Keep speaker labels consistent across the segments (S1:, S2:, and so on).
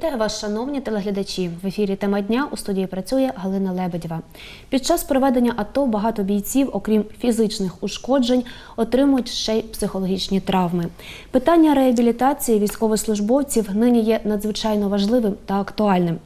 S1: Вітаю вас, шановні телеглядачі. В ефірі тема дня у студії працює Галина Лебедєва. Під час проведення АТО багато бійців, окрім фізичних ушкоджень, отримують ще й психологічні травми. Питання реабілітації військовослужбовців нині є надзвичайно важливим та актуальним.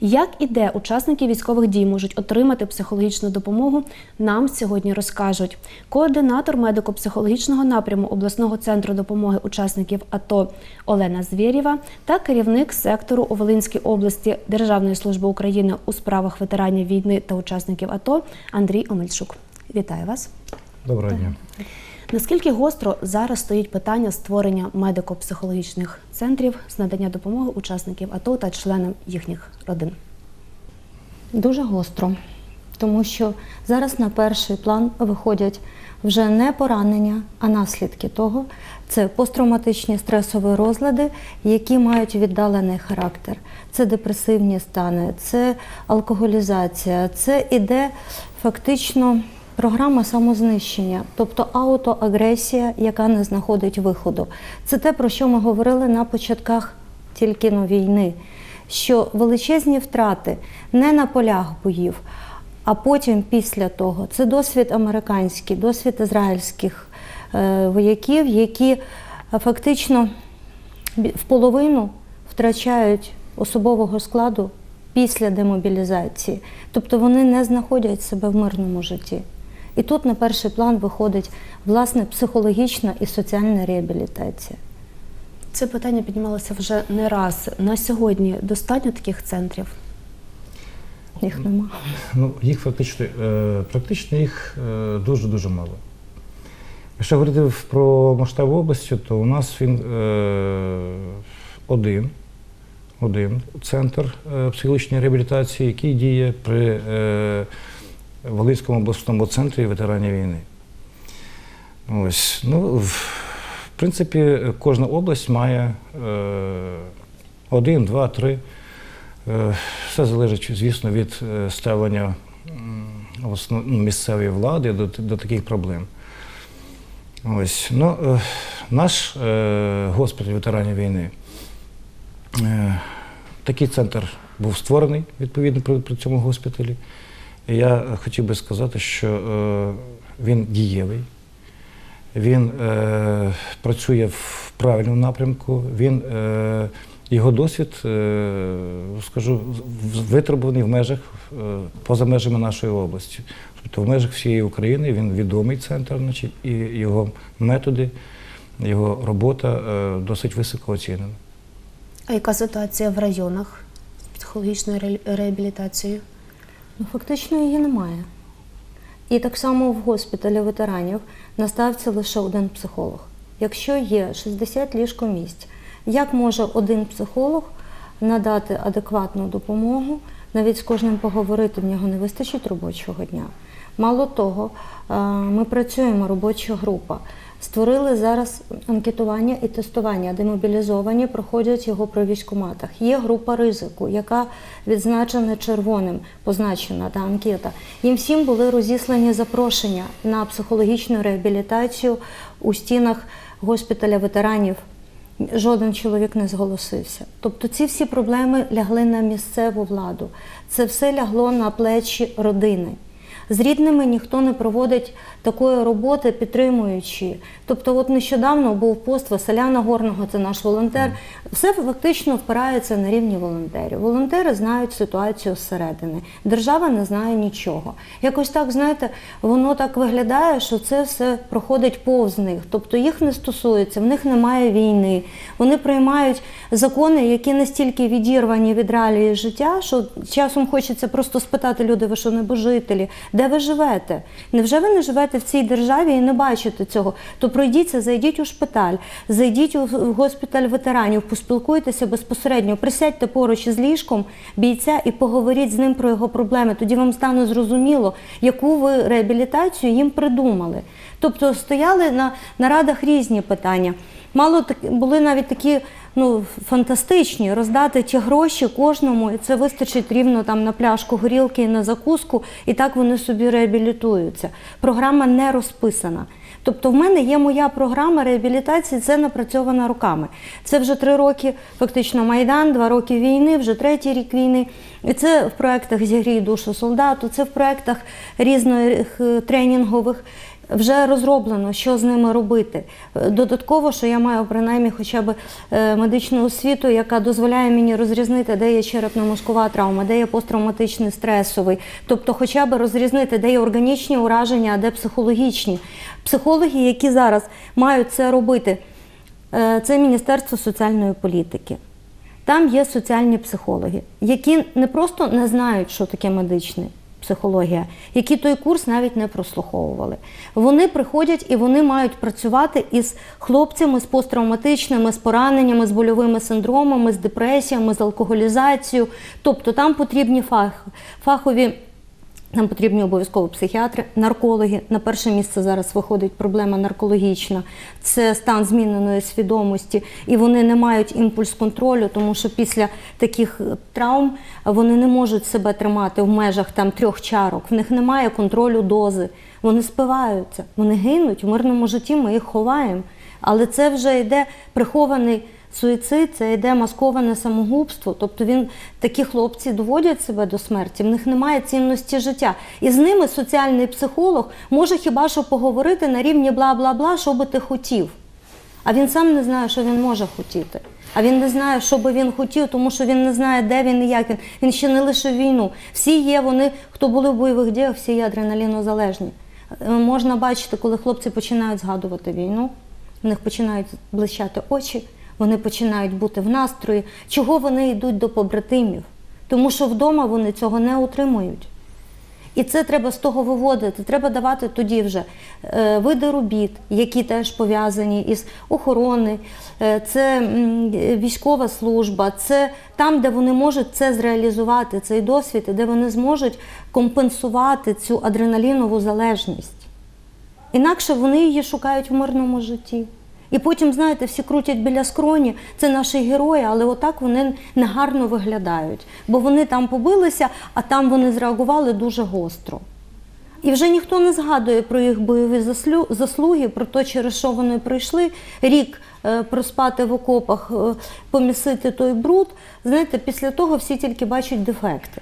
S1: Як і де учасники військових дій можуть отримати психологічну допомогу, нам сьогодні розкажуть координатор медико-психологічного напряму обласного центру допомоги учасників АТО Олена Звєрєва та керівник сектору у Волинській області Державної служби України у справах ветеранів війни та учасників АТО Андрій Омельчук. Вітаю вас!
S2: Доброго дня.
S1: Наскільки гостро зараз стоїть питання створення медико-психологічних центрів з надання допомоги учасників АТО та членам їхніх родин?
S3: Дуже гостро, тому що зараз на перший план виходять вже не поранення, а наслідки того. Це посттравматичні стресові розлади, які мають віддалений характер. Це депресивні стани, це алкоголізація, це іде фактично програма самознищення, тобто аутоагресія, яка не знаходить виходу. Це те, про що ми говорили на початках тільки но війни що величезні втрати не на полях боїв, а потім після того це досвід американський, досвід ізраїльських е, вояків, які е, фактично в половину втрачають особового складу після демобілізації. Тобто вони не знаходять себе в мирному житті. І тут на перший план виходить власне психологічна і соціальна реабілітація.
S1: Це питання піднімалося вже не раз. На сьогодні достатньо таких центрів.
S3: Їх нема.
S2: Ну, їх фактично, е, практично їх е, дуже-дуже мало. Якщо говорити про масштаб області, то у нас він е, один, один центр психологічної реабілітації, який діє при Волинському обласному центрі ветеранів війни. Ось, ну, в принципі, кожна область має е, один, два, три. Е, все залежить, звісно, від е, ставлення ну, місцевої влади до до таких проблем. Ось. Ну, Наш госпіталь ветеранів війни. Такий центр був створений відповідно при, при цьому госпіталі. Я хотів би сказати, що він дієвий він е, працює в правильному напрямку, він, е, його досвід, е, скажу, витребуваний в межах е, поза межами нашої області. Тобто в межах всієї України він відомий центр, значить, і його методи, його робота е, досить високо оцінена.
S1: А яка ситуація в районах з психологічною реабілітацією?
S3: Ну, Фактично її немає. І так само в госпіталі ветеранів наставиться лише один психолог. Якщо є 60 ліжкомісць, як може один психолог надати адекватну допомогу, навіть з кожним поговорити, в нього не вистачить робочого дня. Мало того, е, ми працюємо робоча група. Створили зараз анкетування і тестування, де мобілізовані проходять його при військкоматах. Є група ризику, яка відзначена червоним, позначена та анкета. Їм всім були розіслані запрошення на психологічну реабілітацію у стінах госпіталя ветеранів. Жоден чоловік не зголосився. Тобто ці всі проблеми лягли на місцеву владу. Це все лягло на плечі родини. З рідними ніхто не проводить такої роботи, підтримуючи. Тобто, от нещодавно був пост Василя Нагорного, це наш волонтер. Все фактично впирається на рівні волонтерів. Волонтери знають ситуацію зсередини. Держава не знає нічого. Якось так, знаєте, воно так виглядає, що це все проходить повз них. Тобто їх не стосується, в них немає війни. Вони приймають закони, які настільки відірвані від реалії життя, що часом хочеться просто спитати люди, ви що небожителі, де ви живете? Невже ви не живете в цій державі і не бачите цього? То пройдіться, зайдіть у шпиталь, зайдіть у госпіталь ветеранів, поспілкуйтеся безпосередньо, присядьте поруч із ліжком бійця і поговоріть з ним про його проблеми. Тоді вам стане зрозуміло, яку ви реабілітацію їм придумали. Тобто стояли на нарадах різні питання. Мало так були навіть такі ну, фантастичні роздати ті гроші кожному, і це вистачить рівно там на пляшку горілки і на закуску, і так вони собі реабілітуються. Програма не розписана. Тобто, в мене є моя програма реабілітації, це напрацьована роками. Це вже три роки, фактично, Майдан, два роки війни, вже третій рік війни. І це в проєктах «Зігрій душу солдату, це в проєктах різних е, тренінгових. Вже розроблено, що з ними робити. Додатково, що я маю принаймні хоча б е, медичну освіту, яка дозволяє мені розрізнити, де є черепно-мозкова травма, де є посттравматичний стресовий, тобто, хоча б розрізнити, де є органічні ураження, а де психологічні. Психологи, які зараз мають це робити, е, це Міністерство соціальної політики. Там є соціальні психологи, які не просто не знають, що таке медична психологія, які той курс навіть не прослуховували. Вони приходять і вони мають працювати із хлопцями з посттравматичними, з пораненнями, з больовими синдромами, з депресіями, з алкоголізацією. Тобто там потрібні фах, фахові. Нам потрібні обов'язково психіатри, наркологи. На перше місце зараз виходить проблема наркологічна. Це стан зміненої свідомості, і вони не мають імпульс контролю, тому що після таких е, травм вони не можуть себе тримати в межах там трьох чарок. В них немає контролю дози. Вони спиваються, вони гинуть в мирному житті. Ми їх ховаємо. Але це вже йде прихований суїцид, це йде масковане самогубство. Тобто він такі хлопці доводять себе до смерті, в них немає цінності життя. І з ними соціальний психолог може хіба що поговорити на рівні бла-бла-бла, що би ти хотів. А він сам не знає, що він може хотіти. А він не знає, що би він хотів, тому що він не знає, де він і як він. Він ще не лишив війну. Всі є вони, хто були в бойових діях, всі є адреналінозалежні. Е, Можна бачити, коли хлопці починають згадувати війну, в них починають блищати очі, вони починають бути в настрої. Чого вони йдуть до побратимів? Тому що вдома вони цього не отримують. І це треба з того виводити. Треба давати тоді вже е, види робіт, які теж пов'язані із охорони, е, це військова служба, це там, де вони можуть це зреалізувати, цей досвід, де вони зможуть компенсувати цю адреналінову залежність. Інакше вони її шукають в мирному житті. І потім, знаєте, всі крутять біля скроні, це наші герої, але отак вони негарно виглядають. Бо вони там побилися, а там вони зреагували дуже гостро. І вже ніхто не згадує про їх бойові заслуги, про те, через що вони прийшли, рік е, проспати в окопах, е, помісити той бруд. Знаєте, після того всі тільки бачать дефекти.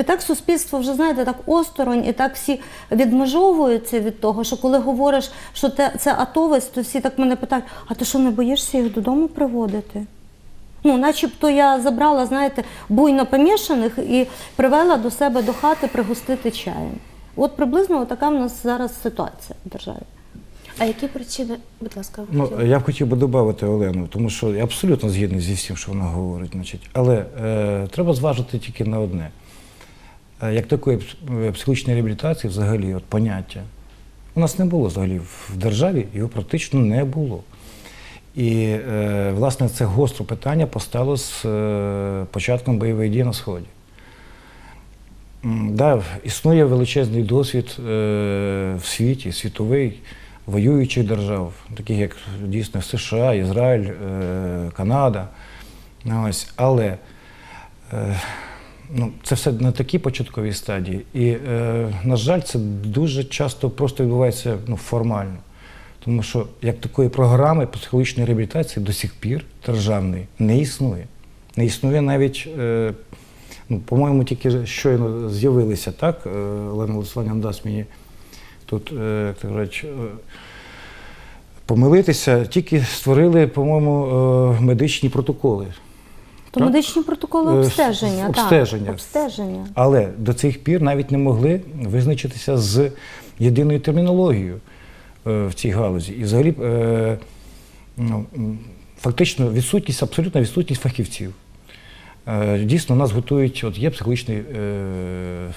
S3: І так суспільство вже знаєте, так осторонь, і так всі відмежовуються від того, що коли говориш, що те, це атовець, то всі так мене питають: а ти що не боїшся їх додому приводити? Ну, начебто я забрала, знаєте, буйно помішаних і привела до себе до хати пригостити чаєм. От приблизно така в нас зараз ситуація в державі.
S1: А які причини, будь ласка,
S2: Ну, я б хотів би додати Олену, тому що я абсолютно згідний зі всім, що вона говорить. Значить. Але е, треба зважити тільки на одне. Е, як такої е, психологічної реабілітації, взагалі, от поняття, у нас не було взагалі в державі, його практично не було. І, е, власне, це гостре питання постало з початком бойових дій на Сході. Да, існує величезний досвід в світі, світовий, воюючих держав, таких як дійсно США, Ізраїль, Канада. Ось. Але ну, це все на такій початковій стадії. І, е, на жаль, це дуже часто просто відбувається ну, формально. Тому що як такої програми психологічної реабілітації до сих пір державної не існує. Не існує навіть, е, ну, по-моєму, тільки щойно з'явилися, так? Е, Олена Олександрівна дасть мені тут, е, то кажуть, е, помилитися, тільки створили, по-моєму, е, медичні протоколи.
S3: То
S2: Так.
S3: медичні протоколи
S2: Е,
S3: обстеження.
S2: обстеження.
S3: Так, обстеження.
S2: Але до цих пір навіть не могли визначитися з єдиною термінологією е, в цій галузі. І взагалі е, ну, фактично відсутність, абсолютна відсутність фахівців. Дійсно, нас готують, от є психологічний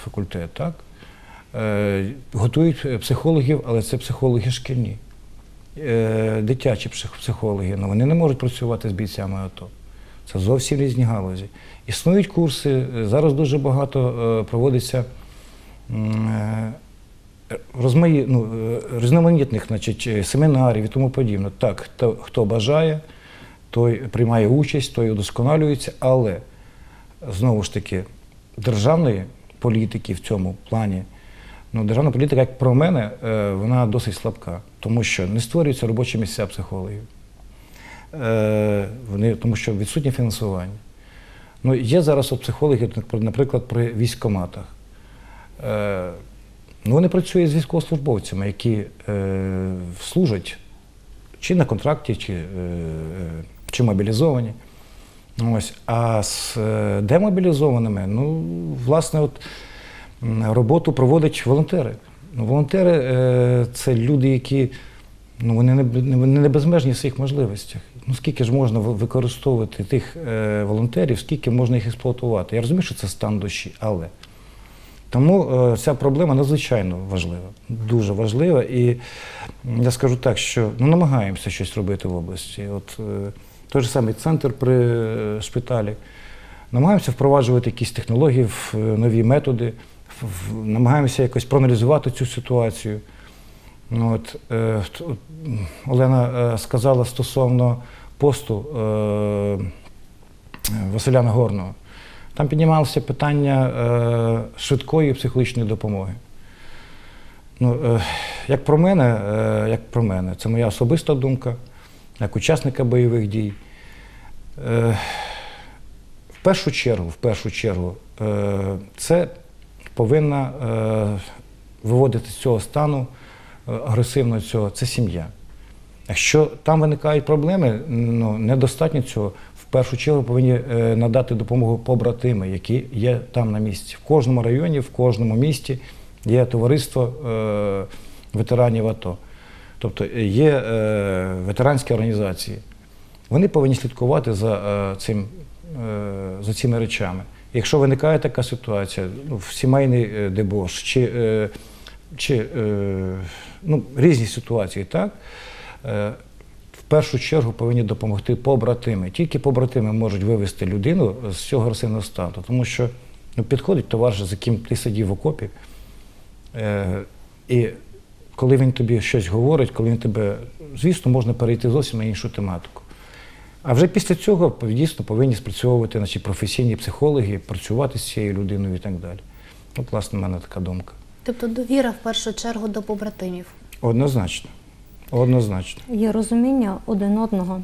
S2: факультет, так? Готують психологів, але це психологи шкільні. Дитячі психологи, ну, вони не можуть працювати з бійцями АТО. Це зовсім різні галузі. Існують курси, зараз дуже багато е, проводиться е, розмаї, ну, е, різноманітних значить, семінарів і тому подібне. Так, хто, хто бажає, той приймає участь, той удосконалюється, але знову ж таки державної політики в цьому плані Ну, державна політика, як про мене, вона досить слабка, тому що не створюються робочі місця психологів. Е, Вони, тому що відсутнє фінансування. Ну, є зараз от психологи, наприклад, при військкоматах. Е, Ну, вони працюють з військовослужбовцями, які е, служать чи на контракті, чи, е, чи мобілізовані. Ось. А з е, демобілізованими, ну, власне, от, роботу проводять волонтери. Ну, волонтери е, це люди, які ну, вони не, не- не безмежні в своїх можливостях. Ну, скільки ж можна використовувати тих е, волонтерів, скільки можна їх експлуатувати. Я розумію, що це стан душі, але. Тому е, ця проблема надзвичайно важлива, дуже важлива. І я скажу так, що ну, намагаємося щось робити в області. От е, той же самий центр при е, шпиталі. Намагаємося впроваджувати якісь технології, е, нові методи, намагаємося якось проаналізувати цю ситуацію. Ну, от, е, Олена е, сказала стосовно посту е, Василя Нагорного. Там піднімалося питання е, швидкої психологічної допомоги. Ну, е, як про мене, е, як про мене, це моя особиста думка, як учасника бойових дій. Е, в першу чергу, в першу чергу, е, це повинна е, виводити з цього стану агресивного цього, це сім'я. Якщо там виникають проблеми, ну недостатньо цього. В першу чергу повинні е, надати допомогу побратими, які є там на місці. В кожному районі, в кожному місті є товариство е, ветеранів АТО. Тобто є е, ветеранські організації. Вони повинні слідкувати за, цим, за цими речами. Якщо виникає така ситуація, ну, в сімейний дебош чи, чи ну, різні ситуації, так? Е, в першу чергу повинні допомогти побратими. Тільки побратими можуть вивести людину з цього агресивного стану. Тому що ну, підходить товариш, з яким ти сидів в окопі, е, і коли він тобі щось говорить, коли він тебе, звісно, можна перейти зовсім на іншу тематику. А вже після цього дійсно повинні спрацьовувати наші професійні психологи, працювати з цією людиною і так далі. От, власне, в мене така думка.
S1: Тобто довіра в першу чергу до побратимів.
S2: Однозначно. Однозначно.
S3: Є розуміння один одного,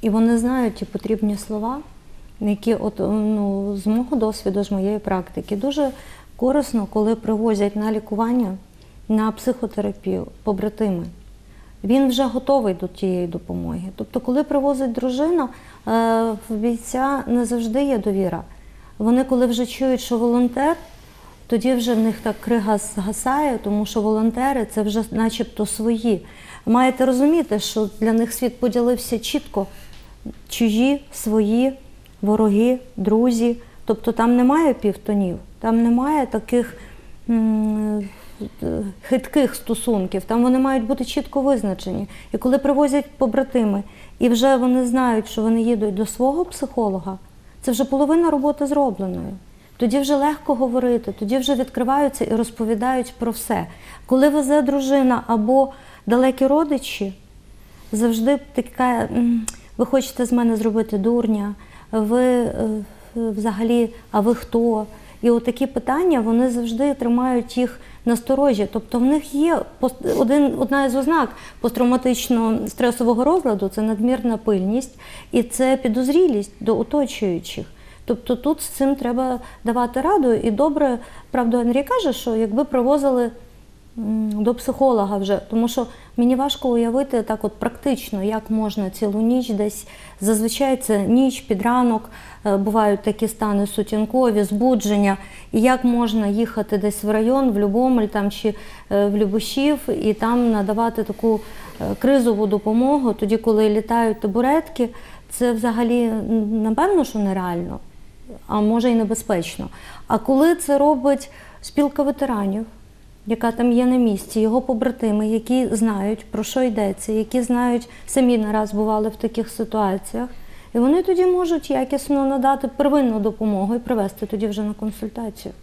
S3: і вони знають ті потрібні слова, які, от, ну, з мого досвіду, з моєї практики, дуже корисно, коли привозять на лікування, на психотерапію побратими. Він вже готовий до тієї допомоги. Тобто, коли привозить дружина, е, в бійця не завжди є довіра. Вони, коли вже чують, що волонтер, тоді вже в них так крига згасає, тому що волонтери це вже начебто свої. Маєте розуміти, що для них світ поділився чітко: чужі, свої, вороги, друзі. Тобто там немає півтонів, там немає таких хитких стосунків, там вони мають бути чітко визначені. І коли привозять побратими, і вже вони знають, що вони їдуть до свого психолога, це вже половина роботи зробленої. Тоді вже легко говорити, тоді вже відкриваються і розповідають про все. Коли везе дружина або далекі родичі, завжди така, ви хочете з мене зробити дурня, ви е, взагалі, а ви хто? І отакі питання вони завжди тримають їх насторожі. Тобто в них є один, одна із ознак посттравматичного стресового розладу це надмірна пильність і це підозрілість до оточуючих. Тобто тут з цим треба давати раду. І добре, правда, Андрій каже, що якби привозили до психолога вже, тому що мені важко уявити так, от практично, як можна цілу ніч десь. Зазвичай це ніч під ранок, е, бувають такі стани сутінкові, збудження, і як можна їхати десь в район, в Любомель там чи е, в Любошів, і там надавати таку е, кризову допомогу, тоді, коли літають табуретки, це взагалі напевно, що нереально, а може і небезпечно. А коли це робить спілка ветеранів, яка там є на місці, його побратими, які знають, про що йдеться, які знають, самі не раз бували в таких ситуаціях. І вони тоді можуть якісно надати первинну допомогу і привести тоді вже на консультацію.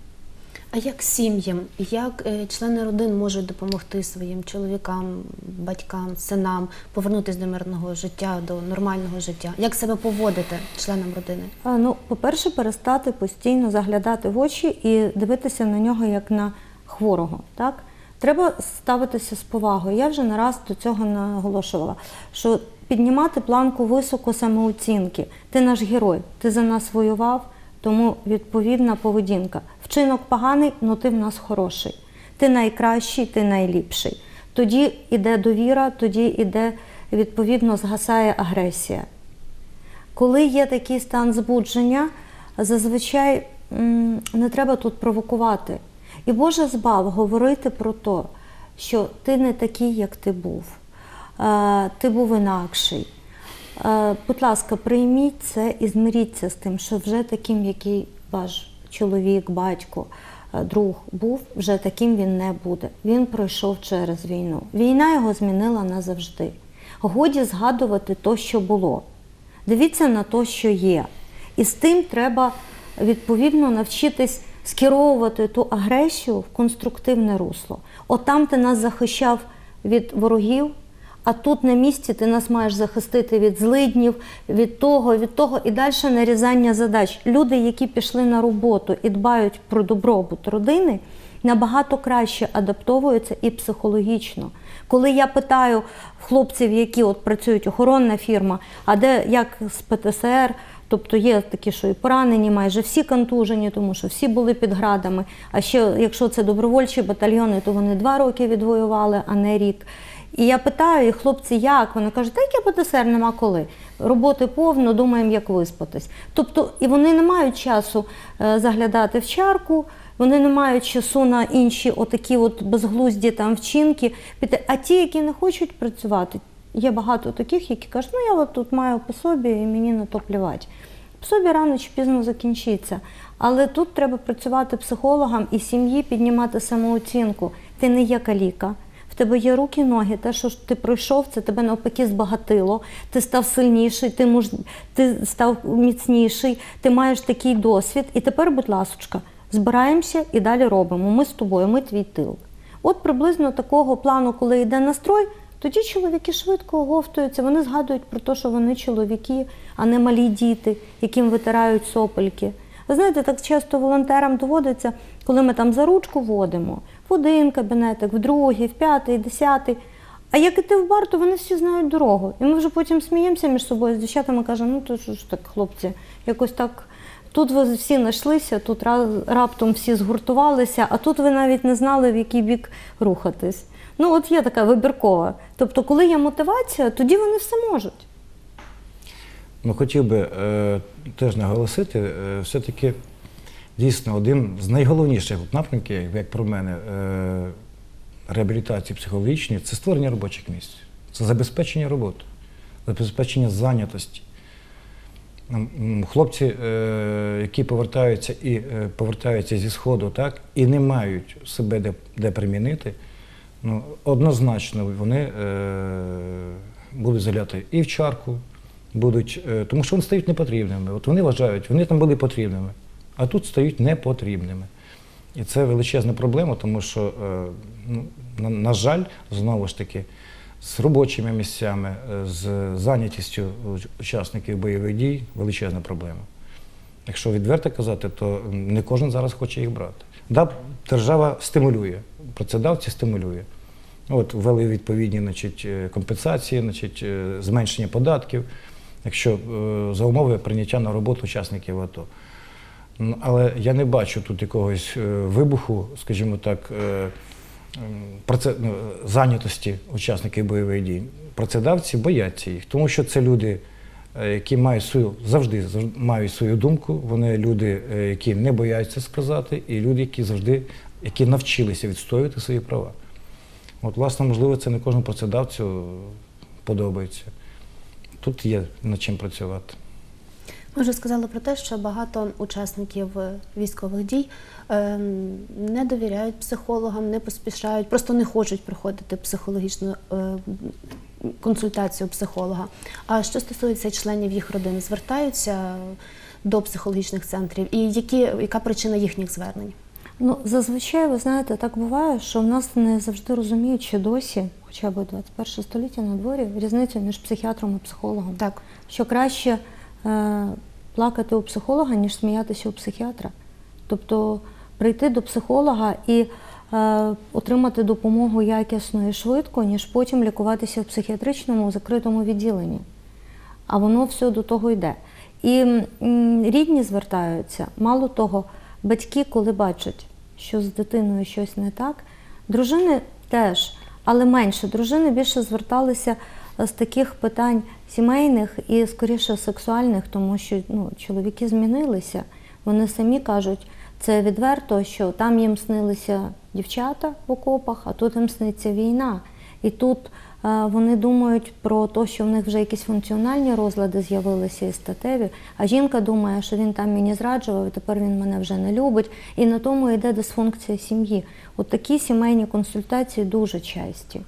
S1: А як сім'ям, як е, члени родин можуть допомогти своїм чоловікам, батькам, синам повернутися до мирного життя, до нормального життя? Як себе поводити членам родини?
S3: Ну, по-перше, перестати постійно заглядати в очі і дивитися на нього як на хворого. Так? Треба ставитися з повагою. Я вже не раз до цього наголошувала, що піднімати планку високо самооцінки. Ти наш герой, ти за нас воював, тому відповідна поведінка. Вчинок поганий, але ти в нас хороший. Ти найкращий, ти найліпший. Тоді йде довіра, тоді йде, відповідно, згасає агресія. Коли є такий стан збудження, зазвичай не треба тут провокувати. І Боже збав говорити про те, що ти не такий, як ти був, Е, ти був інакший. Е, Будь ласка, прийміть це і змиріться з тим, що вже таким, який ваш чоловік, батько, е, друг був, вже таким він не буде. Він пройшов через війну. Війна його змінила назавжди. Годі згадувати то, що було. Дивіться на те, що є. І з тим треба відповідно навчитись скеровувати ту агресію в конструктивне русло. От там ти нас захищав від ворогів, а тут на місці ти нас маєш захистити від злиднів, від того, від того і далі нарізання задач. Люди, які пішли на роботу і дбають про добробут родини, набагато краще адаптовуються і психологічно. Коли я питаю хлопців, які от працюють охоронна фірма, а де як з ПТСР, тобто є такі, що і поранені, майже всі контужені, тому що всі були під градами. А ще якщо це добровольчі батальйони, то вони два роки відвоювали, а не рік. І я питаю, і хлопці, як? Вони кажуть, та яке ПТСР нема коли. Роботи повно, думаємо, як виспатись. Тобто, і вони не мають часу е, заглядати в чарку, вони не мають часу на інші отакі от безглузді там вчинки. А ті, які не хочуть працювати, є багато таких, які кажуть, ну я от тут маю пособі і мені на то плювати. Пособі рано чи пізно закінчиться. Але тут треба працювати психологам і сім'ї піднімати самооцінку. Ти не є каліка. В тебе є руки, ноги, те, що ти пройшов, це тебе навпаки збагатило. Ти став сильніший, ти, муж... ти став міцніший, ти маєш такий досвід. І тепер, будь ласочка, збираємося і далі робимо. Ми з тобою, ми твій тил. От приблизно такого плану, коли йде настрой, тоді чоловіки швидко оговтуються, вони згадують про те, що вони чоловіки, а не малі діти, яким витирають сопельки. Ви знаєте, так часто волонтерам доводиться, коли ми там за ручку водимо, один кабінетик, в другий, в п'ятий, десятий. А як іти в бар, то вони всі знають дорогу. І ми вже потім сміємося між собою з дівчатами кажемо, ну то що ж так, хлопці, якось так. Тут ви всі знайшлися, тут раптом всі згуртувалися, а тут ви навіть не знали, в який бік рухатись. Ну, от є така вибіркова. Тобто, коли є мотивація, тоді вони все можуть.
S2: Ну, хотів би е, теж наголосити, е, все-таки дійсно один з найголовніших напрямків, як про мене, е, реабілітації психологічної це створення робочих місць, це забезпечення роботи, забезпечення зайнятості. Хлопці, е, які повертаються і е, повертаються зі сходу, так і не мають себе де, де примінити, ну однозначно вони е, будуть заляти і в чарку, будуть, тому що вони стають непотрібними. От вони вважають, вони там були потрібними, а тут стають непотрібними. І це величезна проблема, тому що, е, ну, на, жаль, знову ж таки, з робочими місцями, е, з зайнятістю учасників бойових дій величезна проблема. Якщо відверто казати, то не кожен зараз хоче їх брати. Да, держава стимулює, працедавці стимулює. От ввели відповідні значить, е, компенсації, значить, зменшення податків, якщо за умови прийняття на роботу учасників АТО. Але я не бачу тут якогось е, вибуху, скажімо так, е, ну, зайнятості учасників бойових дій. Працедавці бояться їх, тому що це люди, е, які мають свою завжди мають свою думку. Вони люди, які не бояться сказати, і люди, які завжди які навчилися відстоювати свої права. От, власне, можливо, це не кожному працедавцю подобається. Тут є над чим працювати.
S1: Ми вже сказали про те, що багато учасників е, військових дій е, не довіряють психологам, не поспішають, просто не хочуть проходити психологічну е, консультацію психолога. А що стосується членів їх родин, звертаються до психологічних центрів, і які, яка причина їхніх звернень?
S3: Ну, зазвичай, ви знаєте, так буває, що в нас не завжди розуміють, чи досі, хоча б 21 століття на дворі, різницю між психіатром і психологом.
S1: Так,
S3: Що краще плакати у психолога, ніж сміятися у психіатра. Тобто прийти до психолога і е, отримати допомогу якісно і швидко, ніж потім лікуватися в психіатричному закритому відділенні. А воно все до того йде. І рідні звертаються. Мало того, батьки, коли бачать, що з дитиною щось не так, дружини теж, але менше. Дружини більше зверталися е, з таких питань сімейних і скоріше сексуальних, тому що ну, чоловіки змінилися. Вони самі кажуть, це відверто, що там їм снилися дівчата в окопах, а тут їм сниться війна. І тут е, вони думають про те, що в них вже якісь функціональні розлади з'явилися і статеві, а жінка думає, що він там мені зраджував, і тепер він мене вже не любить. І на тому йде дисфункція сім'ї. От такі сімейні консультації дуже часті.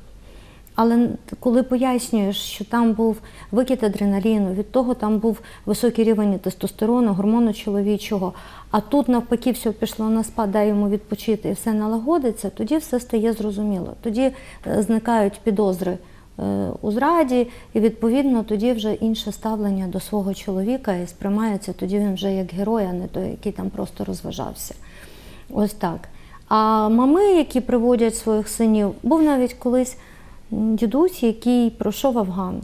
S3: Але коли пояснюєш, що там був викид адреналіну, від того там був високий рівень тестостерону, гормону чоловічого, а тут навпаки все пішло на спад, дай йому відпочити і все налагодиться, тоді все стає зрозуміло. Тоді е, зникають підозри е, у зраді, і відповідно тоді вже інше ставлення до свого чоловіка і сприймається тоді він вже як герой, а не той, який там просто розважався. Ось так. А мами, які приводять своїх синів, був навіть колись дідусь, який пройшов Афган.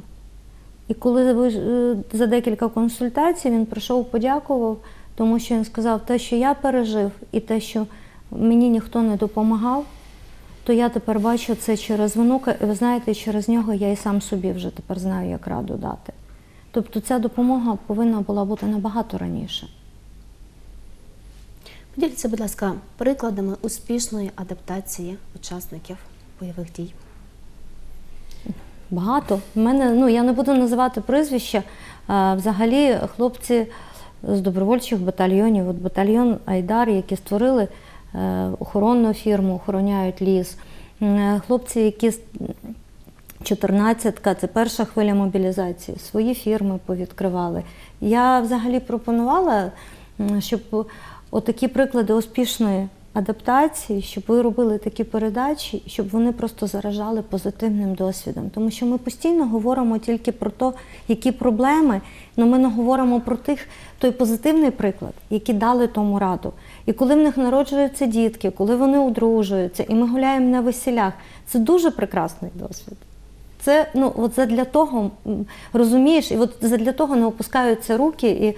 S3: І коли е, за декілька консультацій він прийшов, подякував, тому що він сказав, те, що я пережив, і те, що мені ніхто не допомагав, то я тепер бачу це через внука, і ви знаєте, через нього я і сам собі вже тепер знаю, як раду дати. Тобто ця допомога повинна була бути набагато раніше.
S1: Поділіться, будь ласка, прикладами успішної адаптації учасників бойових дій.
S3: Багато. У мене, ну я не буду називати прізвища. Взагалі, хлопці з добровольчих батальйонів, от батальйон Айдар, які створили е, охоронну фірму, охороняють ліс. Е, Хлопці, які 14-ка, це перша хвиля мобілізації, свої фірми повідкривали. Я взагалі пропонувала, щоб отакі приклади успішної адаптації, щоб ви робили такі передачі, щоб вони просто заражали позитивним досвідом. Тому що ми постійно говоримо тільки про те, які проблеми, але ми не говоримо про тих, той позитивний приклад, які дали тому раду. І коли в них народжуються дітки, коли вони одружуються, і ми гуляємо на весілях, це дуже прекрасний досвід. Це ну от задля того розумієш, і от задля того не опускаються руки, і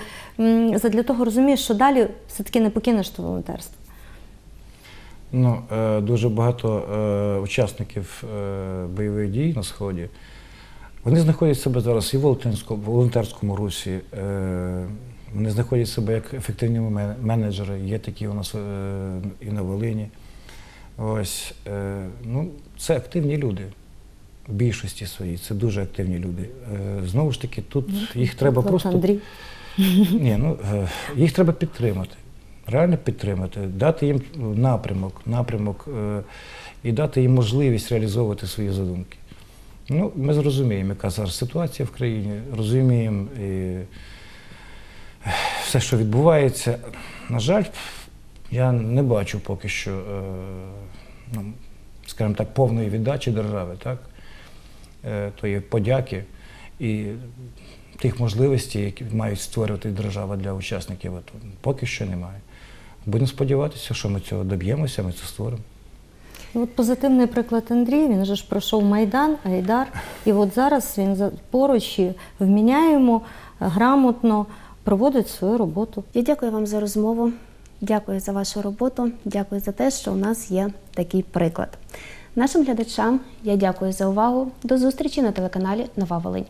S3: задля того розумієш, що далі все-таки не покинеш то волонтерство.
S2: Ну, е, дуже багато е, учасників е, бойових дій на Сході. Вони знаходять себе зараз і в волонтерському, русі. Вони знаходять себе як ефективні мен- менеджери. Є такі у нас і на Волині. Ось, ну, це активні люди. В більшості своїй це дуже активні люди. Знову ж таки, тут їх треба просто ні, ну їх треба підтримати. Реально підтримати, дати їм напрямок, напрямок е, і дати їм можливість реалізовувати свої задумки. Ну, ми зрозуміємо, яка зараз ситуація в країні, розуміємо і е, все, що відбувається. На жаль, я не бачу поки що, е, ну, скажімо так, повної віддачі держави, так? Тої подяки і тих можливостей, які мають створювати держава для учасників. Поки що немає. Будемо сподіватися, що ми цього доб'ємося, ми це створимо.
S3: Ну, От позитивний приклад Андрій, він же ж пройшов Майдан, Айдар, і от зараз він за- поруч і вміняємо, грамотно проводить свою роботу.
S1: Я дякую вам за розмову. Дякую за вашу роботу. Дякую за те, що у нас є такий приклад. Нашим глядачам я дякую за увагу. До зустрічі на телеканалі Нова Волинь.